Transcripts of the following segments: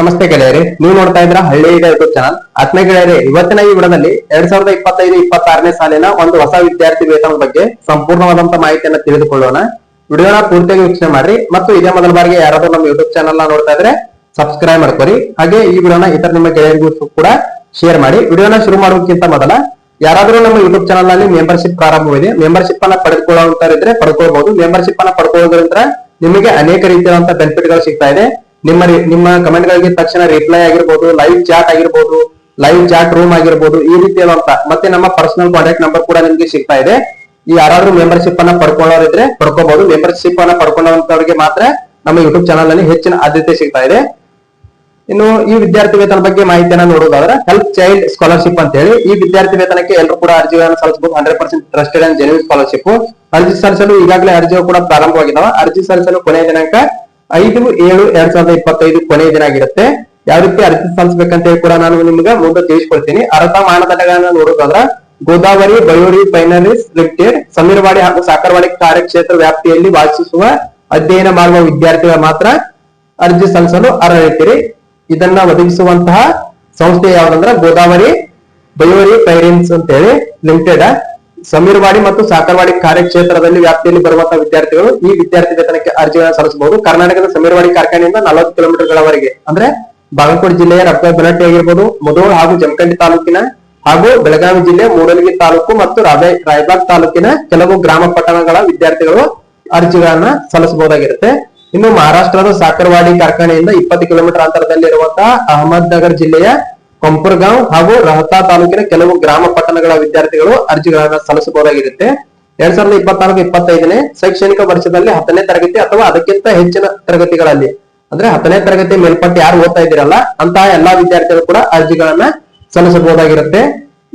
ನಮಸ್ತೆ ಗೆಳೆಯರಿ, ನೀವು ನೋಡ್ತಾ ಇದ್ರ ಹಳ್ಳಿ ಯೂಟ್ಯೂಬ್ ಚಾನಲ್. ಆತ್ಮೀಯ ಗೆಳೆಯರಿ, ಇವತ್ತಿನ ಈ ವಿಡದಲ್ಲಿ ಎರಡ್ ಸಾವಿರದ ಇಪ್ಪತ್ತೈದು ಇಪ್ಪತ್ತಾರನೇ ಸಾಲಿನ ಒಂದು ಹೊಸ ವಿದ್ಯಾರ್ಥಿ ವೇತನದ ಬಗ್ಗೆ ಸಂಪೂರ್ಣವಾದಂತ ಮಾಹಿತಿಯನ್ನು ತಿಳಿದುಕೊಳ್ಳೋಣ. ವಿಡಿಯೋನ ಪೂರ್ತಿಯಾಗಿ ವೀಕ್ಷಣೆ ಮಾಡ್ರಿ ಮತ್ತು ಇದೇ ಮೊದಲ ಬಾರಿಗೆ ಯಾರಾದ್ರೂ ನಮ್ಮ ಯೂಟ್ಯೂಬ್ ಚಾನಲ್ನ ನೋಡ್ತಾ ಇದ್ರೆ ಸಬ್ಸ್ಕ್ರೈಬ್ ಮಾಡ್ಕೊರಿ. ಹಾಗೆ ಈ ವಿಡಿಯೋನ ಇತರ ನಿಮ್ಮ ಗೆಳೆಯರಿಗೂ ಕೂಡ ಶೇರ್ ಮಾಡಿ. ವಿಡಿಯೋನ ಶುರು ಮಾಡೋದಕ್ಕಿಂತ ಮೊದಲ, ಯಾರಾದ್ರೂ ನಮ್ಮ ಯೂಟ್ಯೂಬ್ ಚಾನಲ್ನಲ್ಲಿ ಮೆಂಬರ್ಶಿಪ್ ಪ್ರಾರಂಭವಿದೆ ಮೆಂಬರ್ಶಿಪ್ ಅನ್ನ ಪಡೆದುಕೊಳ್ಳುವಂತರಿದ್ರೆ ಪಡ್ಕೊಳ್ಬಹುದು ಮೆಂಬರ್ಶಿಪ್ ಅನ್ನ ಪಡ್ಕೊಳ್ಳೋದ್ರಿಂದ ನಿಮಗೆ ಅನೇಕ ರೀತಿಯಾದಂತಹ ಬೆನಿಫಿಟ್ಗಳು ಸಿಗ್ತಾ ಇದೆ. ನಿಮ್ಮ ನಿಮ್ಮ ಕಮೆಂಟ್ ಗಳಿಗೆ ತಕ್ಷಣ ರಿಪ್ಲೈ ಆಗಿರ್ಬೋದು ಲೈವ್ ಚಾಟ್ ಆಗಿರ್ಬೋದು ಲೈವ್ ಚಾಟ್ ರೂಮ್ ಆಗಿರ್ಬೋದು, ಈ ರೀತಿಯಾದಂತ ಮತ್ತೆ ನಮ್ಮ ಪರ್ಸನಲ್ ಕಾಂಟ್ಯಾಕ್ಟ್ ನಂಬರ್ ಕೂಡ ನಿಮ್ಗೆ ಸಿಗ್ತಾ ಇದೆ. ಈ ಯಾರಾದ್ರೂ ಮೆಂಬರ್ಶಿಪ್ ಅನ್ನ ಪಡ್ಕೊಳ್ಳೋರಿದ್ರೆ ಪಡ್ಕೋಬಹುದು ಮೆಂಬರ್ಶಿಪ್ ಅನ್ನ ಪಡ್ಕೊಂಡವಂತವ್ರಿಗೆ ಮಾತ್ರ ನಮ್ಮ ಯೂಟ್ಯೂಬ್ ಚಾನಲ್ನಲ್ಲಿ ಹೆಚ್ಚಿನ ಆದ್ಯತೆ ಸಿಗ್ತಾ ಇದೆ. ಇನ್ನು ಈ ವಿದ್ಯಾರ್ಥಿ ವೇತನ ಬಗ್ಗೆ ಮಾಹಿತಿಯನ್ನ ನೋಡೋದಾದ್ರೆ ಹೆಲ್ಪ್ ಚೈಲ್ಡ್ ಸ್ಕಾಲರ್ಶಿಪ್ ಅಂತ ಹೇಳಿ ಈ ವಿದ್ಯಾರ್ಥಿ ವೇತನಕ್ಕೆ ಎಲ್ಲರೂ ಕೂಡ ಅರ್ಜಿಗಳನ್ನು ಸಲ್ಲಿಸಬಹುದು. Hundred percent trusted and genuine scholarship ಅರ್ಜಿ ಸಲ್ಲಿಸಲು ಈಗಾಗಲೇ ಅರ್ಜಿ ಕೂಡ ಪ್ರಾರಂಭವಾಗಿದ್ದಾವೆ. ಅರ್ಜಿ ಸಲ್ಲಿಸಲು ಕೊನೆಯ ದಿನಾಂಕ ಐದು, ಏಳು, ಎರಡ್ ಸಾವಿರದ ಇಪ್ಪತ್ತೈದು ಕೊನೆಯ ದಿನ ಆಗಿರುತ್ತೆ. ಯಾವ ರೀತಿ ಅರ್ಜಿ ಸಲ್ಲಿಸಬೇಕಂತ ಹೇಳಿ ಕೂಡ ನಾನು ನಿಮ್ಗೆ ಮುಂದೆ ತಿಳಿಸ್ಕೊಡ್ತೀನಿ. ಅರ್ಹತಾ ಮಾನದಂಡಗಳನ್ನ ನೋಡೋದಾದ್ರ, ಗೋದಾವರಿ ಬಯೋರಿ ಫೈನರೀಸ್ ಲಿಮಿಟೆಡ್ ಸಮೀರವಾಡಿ ಹಾಗೂ ಸಾಕರವಾಡಿ ಕಾರ್ಯಕ್ಷೇತ್ರ ವ್ಯಾಪ್ತಿಯಲ್ಲಿ ವಾಸಿಸುವ ಅಧ್ಯಯನ ಮಾಡುವ ವಿದ್ಯಾರ್ಥಿಗಳು ಮಾತ್ರ ಅರ್ಜಿ ಸಲ್ಲಿಸಲು ಅರ್ಹರಿದ್ದೀರಿ. ಇದನ್ನ ಒದಗಿಸುವಂತಹ ಸಂಸ್ಥೆ ಯಾವ್ದಂದ್ರ, ಗೋದಾವರಿ ಬಯೋರಿ ಫೈನಾನ್ಸ್ ಅಂತ ಹೇಳಿ ಲಿಮಿಟೆಡ್. ಸಮೀರ್ವಾಡಿ ಮತ್ತು ಸಾಕರ್ವಾಡಿ ಕಾರ್ಯಕ್ಷೇತ್ರದಲ್ಲಿ ವ್ಯಾಪ್ತಿಯಲ್ಲಿ ಬರುವಂತಹ ವಿದ್ಯಾರ್ಥಿಗಳು ಈ ವಿದ್ಯಾರ್ಥಿ ವೇತನಕ್ಕೆ ಅರ್ಜಿಗಳನ್ನು ಸಲ್ಲಿಸಬಹುದು. ಕರ್ನಾಟಕದ ಸಮೀರ್ವಾಡಿ ಕಾರ್ಖಾನೆಯಿಂದ ನಲವತ್ತು ಕಿಲೋಮೀಟರ್ಗಳವರೆಗೆ, ಅಂದ್ರೆ ಬಾಗಲಕೋಟೆ ಜಿಲ್ಲೆಯ ರಕ್ತ ಬೆಳಟ್ಟಿ ಆಗಿರ್ಬೋದು ಹಾಗೂ ಜಮಖಂಡಿ ತಾಲೂಕಿನ ಹಾಗೂ ಬೆಳಗಾವಿ ಜಿಲ್ಲೆ ಮೂಡಲಗಿ ತಾಲೂಕು ಮತ್ತು ರಾಯಬಾಗ್ ತಾಲೂಕಿನ ಕೆಲವು ಗ್ರಾಮ ಪಟ್ಟಣಗಳ ವಿದ್ಯಾರ್ಥಿಗಳು ಅರ್ಜಿಗಳನ್ನ ಸಲ್ಲಿಸಬಹುದಾಗಿರುತ್ತೆ. ಇನ್ನು ಮಹಾರಾಷ್ಟ್ರದ ಸಾಕರ್ವಾಡಿ ಕಾರ್ಖಾನೆಯಿಂದ ಇಪ್ಪತ್ತು ಕಿಲೋಮೀಟರ್ ಅಂತರದಲ್ಲಿರುವಂತಹ ಅಹಮದ್ ನಗರ್ ಜಿಲ್ಲೆಯ ಕೊಂಪುರ್ಗಾಂವ್ ಹಾಗೂ ರಹತಾ ತಾಲೂಕಿನ ಕೆಲವು ಗ್ರಾಮ ಪಟ್ಟಣಗಳ ವಿದ್ಯಾರ್ಥಿಗಳು ಅರ್ಜಿಗಳನ್ನ ಸಲ್ಲಿಸಬಹುದಾಗಿರುತ್ತೆ. ಎರಡ್ ಸಾವಿರದ ಇಪ್ಪತ್ನಾಲ್ಕು, ಇಪ್ಪತ್ತೈದನೇ ಶೈಕ್ಷಣಿಕ ವರ್ಷದಲ್ಲಿ ಹತ್ತನೇ ತರಗತಿ ಅಥವಾ ಅದಕ್ಕಿಂತ ಹೆಚ್ಚಿನ ತರಗತಿಗಳಲ್ಲಿ, ಅಂದ್ರೆ ಹತ್ತನೇ ತರಗತಿ ಮೇಲ್ಪಟ್ಟು ಯಾರು ಓದ್ತಾ ಇದ್ದೀರಲ್ಲ, ಅಂತಹ ಎಲ್ಲಾ ವಿದ್ಯಾರ್ಥಿಗಳು ಕೂಡ ಅರ್ಜಿಗಳನ್ನ ಸಲ್ಲಿಸಬಹುದಾಗಿರುತ್ತೆ.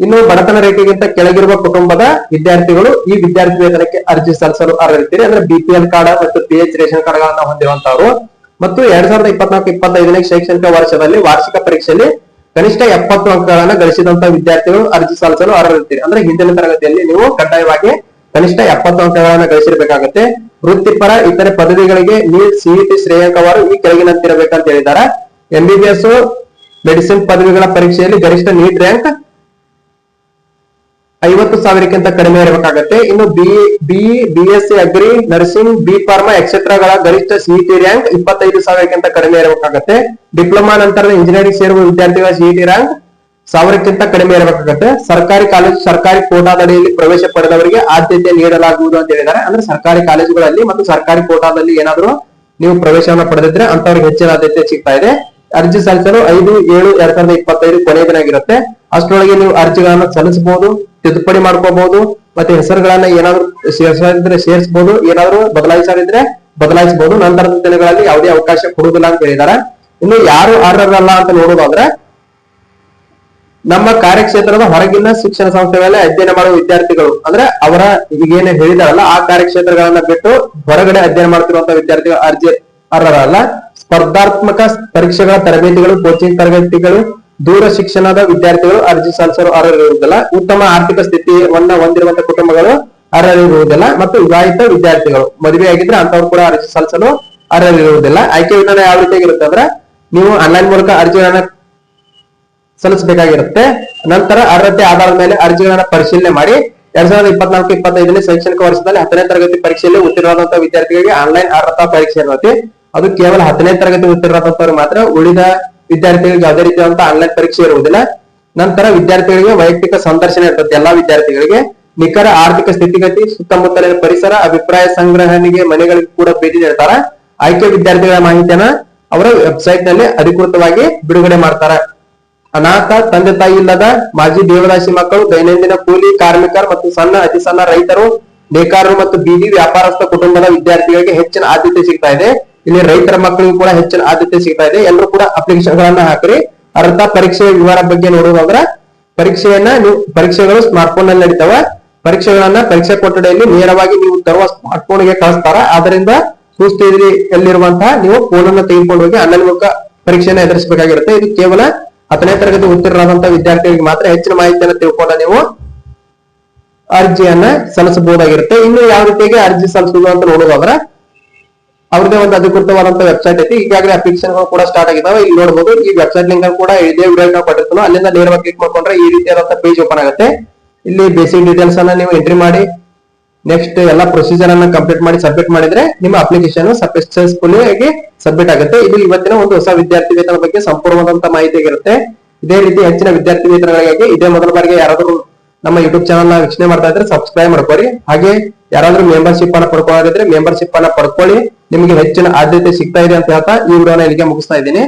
ಇನ್ನು ಬಡತನ ರೇಖೆಗಿಂತ ಕೆಳಗಿರುವ ಕುಟುಂಬದ ವಿದ್ಯಾರ್ಥಿಗಳು ಈ ವಿದ್ಯಾರ್ಥಿ ವೇತನಕ್ಕೆ ಅರ್ಜಿ ಸಲ್ಲಿಸಲು ಅರ್ಹರಿರ್ತೀರಿ, ಅಂದ್ರೆ ಬಿಪಿಎಲ್ ಕಾರ್ಡ್ ಮತ್ತು ಪಿ ಎಚ್ ರೇಷನ್ ಕಾರ್ಡ್ ಗಳನ್ನ ಹೊಂದಿರುವಂತವರು ಮತ್ತು ಎರಡ್ ಸಾವಿರದ ಇಪ್ಪತ್ನಾಲ್ಕು, ಇಪ್ಪತ್ತೈದನೇ ಶೈಕ್ಷಣಿಕ ವರ್ಷದಲ್ಲಿ ವಾರ್ಷಿಕ ಪರೀಕ್ಷೆಯಲ್ಲಿ ಕನಿಷ್ಠ ಎಪ್ಪತ್ತು ಅಂಕಗಳನ್ನ ಗಳಿಸಿದಂತ ವಿದ್ಯಾರ್ಥಿಗಳು ಅರ್ಜಿ ಸಲ್ಲಿಸಲು ಅರ್ಹರಿರ್ತೀರಿ. ಅಂದ್ರೆ ಹಿಂದಿನ ತರಗತಿಯಲ್ಲಿ ನೀವು ಕಡ್ಡಾಯವಾಗಿ ಕನಿಷ್ಠ ಎಪ್ಪತ್ತು ಅಂಕಗಳನ್ನ ಗಳಿಸಿರ್ಬೇಕಾಗತ್ತೆ. ವೃತ್ತಿಪರ, ಇತರೆ ಪದವಿಗಳಿಗೆ ನೀಟ್ ಸಿಇಟಿ ಶ್ರೇಯಾಂಕವಾರು ಈ ಕೆಳಗಿನಂತಿರಬೇಕಂತ ಹೇಳಿದ್ದಾರೆ. ಎಂಬಿಬಿಎಸ್ ಮೆಡಿಸಿನ್ ಪದವಿಗಳ ಪರೀಕ್ಷೆಯಲ್ಲಿ ಗರಿಷ್ಠ ನೀಟ್ ರ್ಯಾಂಕ್ ಐವತ್ತು ಸಾವಿರಕ್ಕಿಂತ ಕಡಿಮೆ ಇರಬೇಕಾಗತ್ತೆ. ಇನ್ನು B B B S C agri nursing B pharma ಎಕ್ಸೆಟ್ರಾಗಳ ಗರಿಷ್ಠ ಸಿಇಟಿ ರ್ಯಾಂಕ್ ಇಪ್ಪತ್ತೈದು ಸಾವಿರಕ್ಕಿಂತ ಕಡಿಮೆ ಇರಬೇಕಾಗತ್ತೆ. ಡಿಪ್ಲೊಮಾ ನಂತರದ ಇಂಜಿನಿಯರಿಂಗ್ ಸೇರುವ ವಿದ್ಯಾರ್ಥಿಗಳ ಸಿಇಟಿ ರ್ಯಾಂಕ್ ಸಾವಿರಕ್ಕಿಂತ ಕಡಿಮೆ ಇರಬೇಕಾಗತ್ತೆ. ಸರ್ಕಾರಿ ಕಾಲೇಜು, ಸರ್ಕಾರಿ ಕೋಟಾದಡಿಯಲ್ಲಿ ಪ್ರವೇಶ ಪಡೆದವರಿಗೆ ಆದ್ಯತೆ ನೀಡಲಾಗುವುದು ಅಂತ ಹೇಳಿದ್ದಾರೆ. ಅಂದ್ರೆ ಸರ್ಕಾರಿ ಕಾಲೇಜುಗಳಲ್ಲಿ ಮತ್ತು ಸರ್ಕಾರಿ ಕೋಟಾದಲ್ಲಿ ಏನಾದರೂ ನೀವು ಪ್ರವೇಶವನ್ನು ಪಡೆದಿದ್ರೆ ಅಂತವ್ರಿಗೆ ಹೆಚ್ಚಿನ ಆದ್ಯತೆ ಸಿಗ್ತಾ ಇದೆ. ಅರ್ಜಿ ಸಲ್ಲಿಸಲು ಐದು, ಏಳು, ಎರಡ್ ಸಾವಿರದ ಇಪ್ಪತ್ತೈದು ಕೊನೆಯ ದಿನ ಆಗಿರುತ್ತೆ ಅಷ್ಟರೊಳಗೆ ನೀವು ಅರ್ಜಿಗಳನ್ನು ಸಲ್ಲಿಸಬಹುದು. ತಿದ್ದುಪಡಿ ಮಾಡ್ಕೋಬಹುದು ಮತ್ತೆ ಹೆಸರುಗಳನ್ನ ಏನಾದ್ರು ಸೇರಿಸಿದ್ರೆ ಸೇರಿಸಬಹುದು ಏನಾದ್ರು ಬದಲಾಯಿಸಿದ್ರೆ ಬದಲಾಯಿಸಬಹುದು ನಂತರದ ದಿನಗಳಲ್ಲಿ ಯಾವುದೇ ಅವಕಾಶ ಕೊಡುವುದಿಲ್ಲ ಅಂತ ಹೇಳಿದ್ದಾರೆ ಇನ್ನು ಯಾರು ಅರ್ಹರಲ್ಲ ಅಂತ ನೋಡೋದಾದ್ರೆ ನಮ್ಮ ಕಾರ್ಯಕ್ಷೇತ್ರದ ಹೊರಗಿನ ಶಿಕ್ಷಣ ಸಂಸ್ಥೆಗಳಲ್ಲಿ ಅಧ್ಯಯನ ಮಾಡುವ ವಿದ್ಯಾರ್ಥಿಗಳು, ಅಂದ್ರೆ ಅವರ ಈಗೇನು ಹೇಳಿದಾರಲ್ಲ, ಆ ಕಾರ್ಯಕ್ಷೇತ್ರಗಳನ್ನ ಬಿಟ್ಟು ಹೊರಗಡೆ ಅಧ್ಯಯನ ಮಾಡ್ತಿರುವಂತಹ ವಿದ್ಯಾರ್ಥಿಗಳು ಅರ್ಜಿ ಅರ್ಹರಲ್ಲ ಸ್ಪರ್ಧಾತ್ಮಕ ಪರೀಕ್ಷೆಗಳ ತರಬೇತಿಗಳು ಕೋಚಿಂಗ್ ತರಗತಿಗಳು ದೂರ ಶಿಕ್ಷಣದ ವಿದ್ಯಾರ್ಥಿಗಳು ಅರ್ಜಿ ಸಲ್ಲಿಸಲು ಅರ್ಹರಿರುವುದಿಲ್ಲ. ಉತ್ತಮ ಆರ್ಥಿಕ ಸ್ಥಿತಿಯನ್ನ ಹೊಂದಿರುವಂತಹ ಕುಟುಂಬಗಳು ಅರ್ಹರಿರುವುದಿಲ್ಲ ಮತ್ತು ವಿವಾಹಿತ ವಿದ್ಯಾರ್ಥಿಗಳು ಮದುವೆ ಆಗಿದ್ರೆ ಅಂತವ್ರು ಕೂಡ ಅರ್ಜಿ ಸಲ್ಲಿಸಲು ಅರ್ಹರಿರುವುದಿಲ್ಲ. ಆಯ್ಕೆ ವಿಧಾನ ಯಾವ ರೀತಿಯಾಗಿರುತ್ತೆ ಅಂದ್ರೆ ನೀವು ಆನ್ಲೈನ್ ಮೂಲಕ ಅರ್ಜಿಗಳನ್ನ ಸಲ್ಲಿಸಬೇಕಾಗಿರುತ್ತೆ. ನಂತರ ಅರ್ಹತೆ ಆಧಾರದ ಮೇಲೆ ಅರ್ಜಿಗಳನ್ನ ಪರಿಶೀಲನೆ ಮಾಡಿ. ಎರಡ್ ಸಾವಿರದ ಇಪ್ಪತ್ನಾಲ್ಕು ಇಪ್ಪತ್ತೈದನೇ ಶೈಕ್ಷಣಿಕ ವರ್ಷದಲ್ಲಿ ಹತ್ತನೇ ತರಗತಿ ಪರೀಕ್ಷೆಯಲ್ಲಿ ಉತ್ತೀರ್ಣರಾದಂತಹ ವಿದ್ಯಾರ್ಥಿಗಳಿಗೆ ಆನ್ಲೈನ್ ಅರ್ಹತಾ ಪರೀಕ್ಷೆ ಇರುತ್ತೆ ಅದು ಕೇವಲ ಹತ್ತನೇ ತರಗತಿ ಉತ್ತೀರ್ಣರಾದಂತವ್ರು ಮಾತ್ರ ಉಳಿದ ವಿದ್ಯಾರ್ಥಿಗಳಿಗೆ ಯಾವುದೇ ಆನ್ಲೈನ್ ಪರೀಕ್ಷೆ ಇರುವುದಿಲ್ಲ. ನಂತರ ವಿದ್ಯಾರ್ಥಿಗಳಿಗೆ ವೈಯಕ್ತಿಕ ಸಂದರ್ಶನ ಇರ್ತದೆ. ಎಲ್ಲಾ ವಿದ್ಯಾರ್ಥಿಗಳಿಗೆ ನಿಖರ ಆರ್ಥಿಕ ಸ್ಥಿತಿಗತಿ, ಸುತ್ತಮುತ್ತಲಿನ ಪರಿಸರ, ಅಭಿಪ್ರಾಯ ಸಂಗ್ರಹಣೆಗೆ ಮನೆಗಳಿಗೆ ಕೂಡ ಭೇಟಿ ನೀಡ್ತಾರ. ಆಯ್ಕೆ ವಿದ್ಯಾರ್ಥಿಗಳ ಮಾಹಿತಿಯನ್ನ ಅವರ ವೆಬ್ಸೈಟ್ನಲ್ಲಿ ಅಧಿಕೃತವಾಗಿ ಬಿಡುಗಡೆ ಮಾಡ್ತಾರ. ಅನಾಥ, ತಂದೆ ತಾಯಿ ಇಲ್ಲದ ಮಾಜಿ ದೇವದಾಸಿ ಮಕ್ಕಳು, ದೈನಂದಿನ ಕೂಲಿ ಕಾರ್ಮಿಕರು ಮತ್ತು ಸಣ್ಣ, ಅತಿ ಸಣ್ಣ ರೈತರು, ನೇಕಾರರು ಮತ್ತು ಬೀದಿ ವ್ಯಾಪಾರಸ್ಥ ಕುಟುಂಬದ ವಿದ್ಯಾರ್ಥಿಗಳಿಗೆ ಹೆಚ್ಚಿನ ಆದ್ಯತೆ ಸಿಗ್ತಾ ಇದೆ. ಇಲ್ಲಿ ರೈತರ ಮಕ್ಕಳಿಗೂ ಕೂಡ ಹೆಚ್ಚಿನ ಆದ್ಯತೆ ಸಿಗ್ತಾ ಇದೆ. ಎಲ್ಲರೂ ಕೂಡ ಅಪ್ಲಿಕೇಶನ್ ಗಳನ್ನ ಹಾಕ್ರಿ. ಅರ್ಥ ಪರೀಕ್ಷೆಯ ವಿವರ ಬಗ್ಗೆ ನೋಡುವುದಾದ್ರೆ ಪರೀಕ್ಷೆಯನ್ನ ನೀವು ಪರೀಕ್ಷೆಗಳು ಸ್ಮಾರ್ಟ್ ಫೋನ್ನಲ್ಲಿ ನಡೀತಾವ. ಪರೀಕ್ಷೆಗಳನ್ನ ಪರೀಕ್ಷಾ ಕೊಠಡಿಯಲ್ಲಿ ನೇರವಾಗಿ ನೀವು ತರುವ ಸ್ಮಾರ್ಟ್ ಫೋನ್ಗೆ ಕಳಿಸ್ತಾರ. ಆದ್ರಿಂದ ಸುಸ್ಥಿತಿಯಲ್ಲಿ ಎಲ್ಲಿರುವಂತಹ ನೀವು ಫೋನ್ ಅನ್ನು ತೆಗೆದುಕೊಂಡು ಹೋಗಿ ಆನ್ಲೈನ್ ಮೂಲಕ ಪರೀಕ್ಷೆಯನ್ನು ಎದುರಿಸಬೇಕಾಗಿರುತ್ತೆ. ಇದು ಕೇವಲ ಹತ್ತನೇ ತರಗತಿ ಉತ್ತೀರ್ಣರಾದಂತಹ ವಿದ್ಯಾರ್ಥಿಗಳಿಗೆ ಮಾತ್ರ ಹೆಚ್ಚಿನ ಮಾಹಿತಿಯನ್ನು ತಿಳ್ಕೊಂಡ ನೀವು ಅರ್ಜಿಯನ್ನ ಸಲ್ಲಿಸಬಹುದಾಗಿರುತ್ತೆ. ಇನ್ನು ಯಾವ ರೀತಿಯಾಗಿ ಅರ್ಜಿ ಸಲ್ಲಿಸುವುದು ಅಂತ ನೋಡುವುದಾದ್ರೆ ಅವ್ರದೇ ಒಂದು ಅಧಿಕೃತವಾದಂತ ವೆಬ್ಸೈಟ್ ಐತಿ. ಈಗಾಗಲೇ ಅಪ್ಲಿಕೇಶನ್ಗಳು ಕೂಡ ಸ್ಟಾರ್ಟ್ ಆಗಿದಾವೆ. ಇಲ್ಲಿ ನೋಡಬಹುದು ಈ ವೆಬ್ಸೈಟ್ ಲಿಂಕ್ ಕೂಡ ಇದೇ ವಿಡಿಯೋ ನಾವು ಅಲ್ಲಿಂದ ನೇರವಾಗಿ ಕ್ಲಿಕ್ ಮಾಡ್ಕೊಂಡ್ರೆ ಈ ರೀತಿಯಾದಂತ ಪೇಜ್ ಓಪನ್ ಆಗುತ್ತೆ. ಇಲ್ಲಿ ಬೇಸಿಕ್ ಡೀಟೇಲ್ಸ್ ಅನ್ನ ನೀವು ಎಂಟ್ರಿ ಮಾಡಿ ನೆಕ್ಸ್ಟ್ ಎಲ್ಲ ಪ್ರೊಸೀಜರ್ ಅನ್ನ ಕಂಪ್ಲೀಟ್ ಮಾಡಿ ಸಬ್ಮಿಟ್ ಮಾಡಿದ್ರೆ ನಿಮ್ಮ ಅಪ್ಲಿಕೇಶನ್ ಸಕ್ಸಸ್ಫುಲ್ ಆಗಿ ಸಬ್ಮಿಟ್ ಆಗುತ್ತೆ. ಇದು ಇವತ್ತಿನ ಒಂದು ಹೊಸ ವಿದ್ಯಾರ್ಥಿ ವೇತನ ಬಗ್ಗೆ ಸಂಪೂರ್ಣವಾದಂತ ಮಾಹಿತಿ ಆಗಿರುತ್ತೆ ಇದೇ ರೀತಿ ಹೆಚ್ಚಿನ ವಿದ್ಯಾರ್ಥಿ ವೇತನಗಳಿಗಾಗಿ ಇದೇ ಮೊದಲ ಬಾರಿಗೆ ಯಾರಾದರೂ ನಮ್ಮ ಯೂಟ್ಯೂಬ್ ಚಾನಲ್ನ ವೀಕ್ಷಣೆ ಮಾಡ್ತಾ ಇದ್ರೆ ಸಬ್ಸ್ಕ್ರೈಬ್ ಮಾಡ್ಕೊಳ್ಳಿ. ಹಾಗೆ ಯಾರಾದ್ರೂ ಮೆಂಬರ್ಶಿಪ್ ಅನ್ನ ಪಡ್ಕೊಳ್ಳೋದಿದ್ರೆ ಮೆಂಬರ್ಶಿಪ್ ಅನ್ನ ಪಡ್ಕೊಳ್ಳಿ. ನಿಮಗೆ ಹೆಚ್ಚಿನ ಆದ್ಯತೆ ಸಿಗ್ತಾ ಇದೆ ಅಂತ ಹೇಳ್ತಾ ಈ ವಿಡಿಯೋನ ಇಲ್ಲಿಗೆ ಮುಗಿಸ್ತಾ ಇದ್ದೀನಿ.